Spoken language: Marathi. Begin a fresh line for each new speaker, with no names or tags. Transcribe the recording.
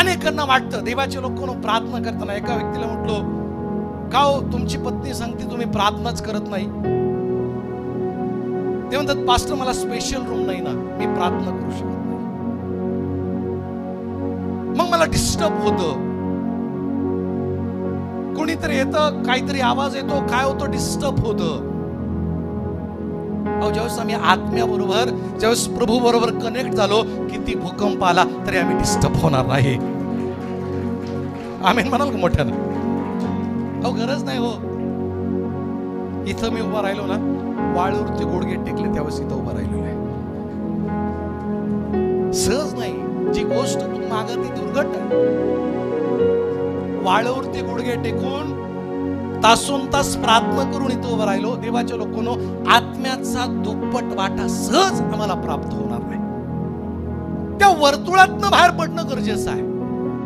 अनेकांना वाटतं देवाचे लोक कोण प्रार्थना करताना एका व्यक्तीला म्हटलो का हो तुमची पत्नी सांगते तुम्ही प्रार्थनाच करत नाही? ते म्हणतात पास्टर मला स्पेशल रूम नाही ना मी प्रार्थना करू शकत नाही. मग मला डिस्टर्ब होतं. कोणीतरी येतं काहीतरी आवाज येतो काय होतो डिस्टर्ब होतं. अहो ज्यावेळेस आम्ही आत्म्याबरोबर ज्यावेळेस प्रभू बरोबर कनेक्ट झालो किती भूकंप आला तरी आम्ही डिस्टर्ब होणार नाही. आम्ही म्हणाल का मोठ्यानं? अहो गरज नाही हो. इथं मी उभा राहिलो ना वाळूवरचे गुडघे टेकले त्यावेळेस इथं उभा राहिलेलो आहे. सहज नाही. जी गोष्ट तू मागत ती दुर्घट वाळूवरती गुडघे टेकून तासून तास प्रार्थना करून इथं उभं राहिलो. देवाच्या लोकांनो आत्म्याचा दुप्पट वाटा सहज आम्हाला प्राप्त होणार नाही. त्या वर्तुळातनं बाहेर पडणं गरजेचं आहे.